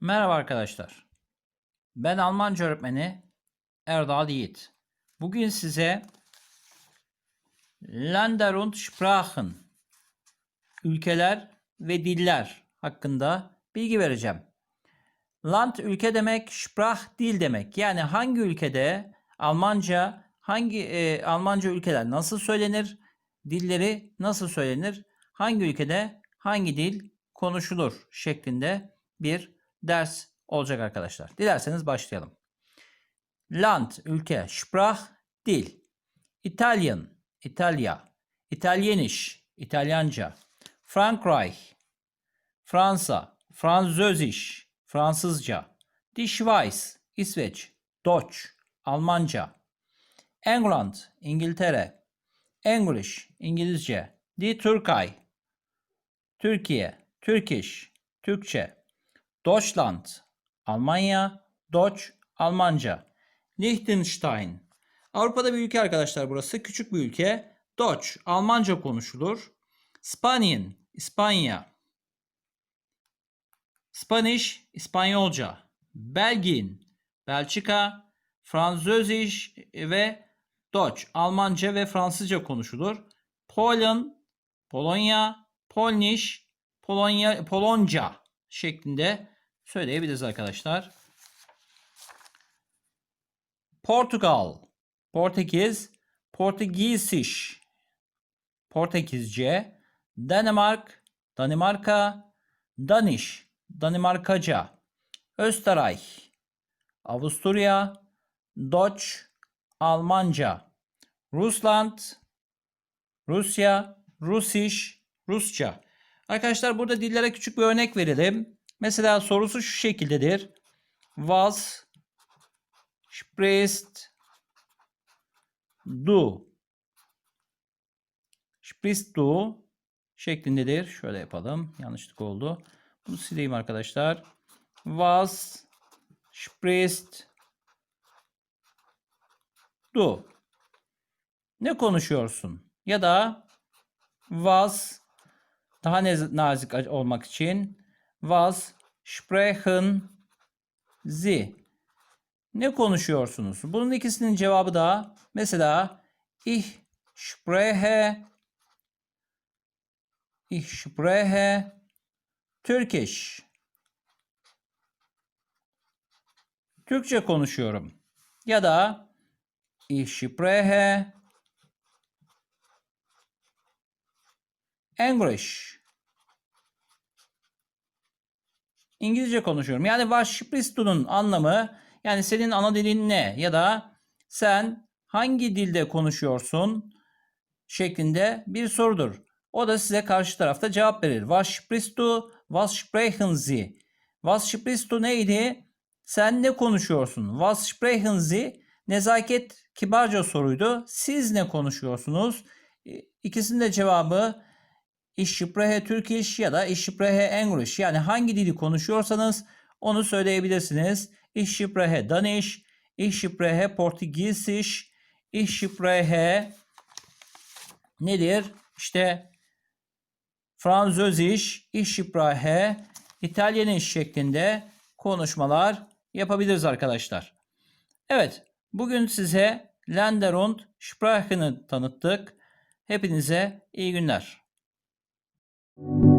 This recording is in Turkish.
Merhaba arkadaşlar. Ben Almanca öğretmeni Erdal Yiğit. Bugün size Länder und Sprachen ülkeler ve diller hakkında bilgi vereceğim. Land ülke demek, Sprach dil demek. Yani hangi ülkede Almanca hangi e, Almanca ülkeler nasıl söylenir? Dilleri nasıl söylenir? Hangi ülkede hangi dil konuşulur şeklinde bir ders olacak arkadaşlar. Dilerseniz başlayalım. Land ülke, Sprach dil. Italyan İtalya, İtalyeniş İtalyanca. Frankreich Fransa, Französisch Fransızca. Die Schweiz İsveç, Deutsch Almanca. England İngiltere, English İngilizce. Die Türkei Türkiye, Turkish Türkçe. Deutschland Almanya, Deutsch Almanca. Liechtenstein Avrupa'da bir ülke arkadaşlar burası. Küçük bir ülke. Deutsch Almanca konuşulur. Spanien İspanya. Spanish İspanyolca. Belgin Belçika. Französisch ve Deutsch Almanca ve Fransızca konuşulur. Poland Polonya, Polnish, Polonya, Polonca şeklinde söyleyebiliriz arkadaşlar. Portugal, Portekiz, Portugisiş, Portekizce, Danimark, Danimarka, Danish, Danimarkaca, Österreich, Avusturya, Deutsch, Almanca, Rusland, Rusya, Rusiş, Rusça. Arkadaşlar burada dillere küçük bir örnek verelim. Mesela sorusu şu şekildedir. Was sprichst du? Sprichst du şeklindedir. Şöyle yapalım. Yanlışlık oldu. Bunu sileyim arkadaşlar. Was sprichst du? Ne konuşuyorsun? Ya da was daha nazik olmak için was sprechen Sie ne konuşuyorsunuz? Bunun ikisinin cevabı da mesela ich spreche ich spreche Türkisch Türkçe konuşuyorum. Ya da ich spreche English. İngilizce konuşuyorum. Yani du'nun anlamı yani senin ana dilin ne ya da sen hangi dilde konuşuyorsun şeklinde bir sorudur. O da size karşı tarafta cevap verir. Was sprichst du? Sie? Was neydi? Sen ne konuşuyorsun? Was Sie? Nezaket kibarca soruydu. Siz ne konuşuyorsunuz? İkisinin de cevabı Ich spreche ya da Ich spreche English. Yani hangi dili konuşuyorsanız onu söyleyebilirsiniz. Ich spreche Danish, Ich spreche Portugiesisch, nedir? İşte Französisch, Ich spreche İtalyaniş şeklinde konuşmalar yapabiliriz arkadaşlar. Evet, bugün size Länder und Sprachen'ı tanıttık. Hepinize iyi günler. you